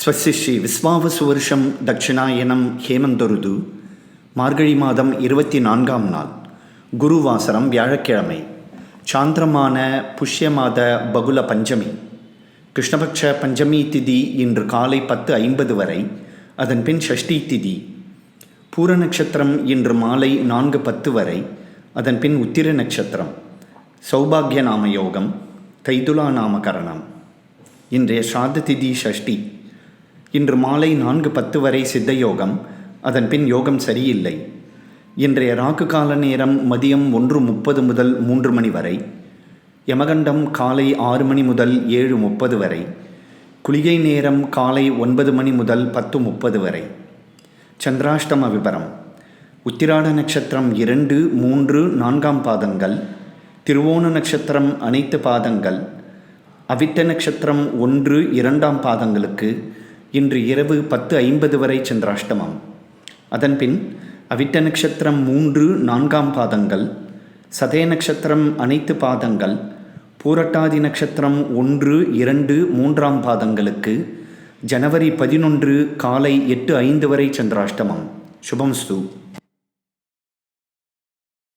ஸ்வஸ்ய ஸ்ரீ விஸ்வாவசு வருஷம் தட்சிணாயனம் ஹேமந்தொருது மார்கழி மாதம் இருபத்தி நான்காம் நாள் குருவாசரம் வியாழக்கிழமை சாந்திரமான புஷ்ய மாத பகுல பஞ்சமி கிருஷ்ணபக்ஷ பஞ்சமி திதி இன்று காலை பத்து ஐம்பது வரை அதன் பின் ஷஷ்டி திதி பூர நட்சத்திரம் இன்று மாலை நான்கு பத்து வரை அதன் பின் உத்திர நட்சத்திரம் சௌபாகிய நாம யோகம் தைதுலா நாமகரணம். இன்றைய ஸ்ராத்த திதி ஷஷ்டி. இன்று மாலை நான்கு பத்து வரை சித்த யோகம் அதன் பின் யோகம் சரியில்லை. இன்றைய ராக்கு கால நேரம் மதியம் ஒன்று முப்பது முதல் மூன்று மணி வரை யமகண்டம் காலை ஆறு மணி முதல் ஏழு முப்பது வரை குளிகை நேரம் காலை ஒன்பது மணி முதல் பத்து முப்பது வரை. சந்திராஷ்டம விபரம். உத்திராட நட்சத்திரம் இரண்டு மூன்று நான்காம் பாதங்கள் திருவோண நட்சத்திரம் அனைத்து பாதங்கள் அவிட்ட நட்சத்திரம் ஒன்று இரண்டாம் பாதங்களுக்கு இன்று இரவு பத்து ஐம்பது வரை சந்திராஷ்டமம் அதன்பின் அவிட்ட நட்சத்திரம் மூன்று நான்காம் பாதங்கள் சதய நட்சத்திரம் அனைத்து பாதங்கள் பூரட்டாதி நட்சத்திரம் ஒன்று இரண்டு மூன்றாம் பாதங்களுக்கு ஜனவரி பதினொன்று காலை எட்டு ஐந்து வரை சந்திராஷ்டமம் சுபம்ஸ்து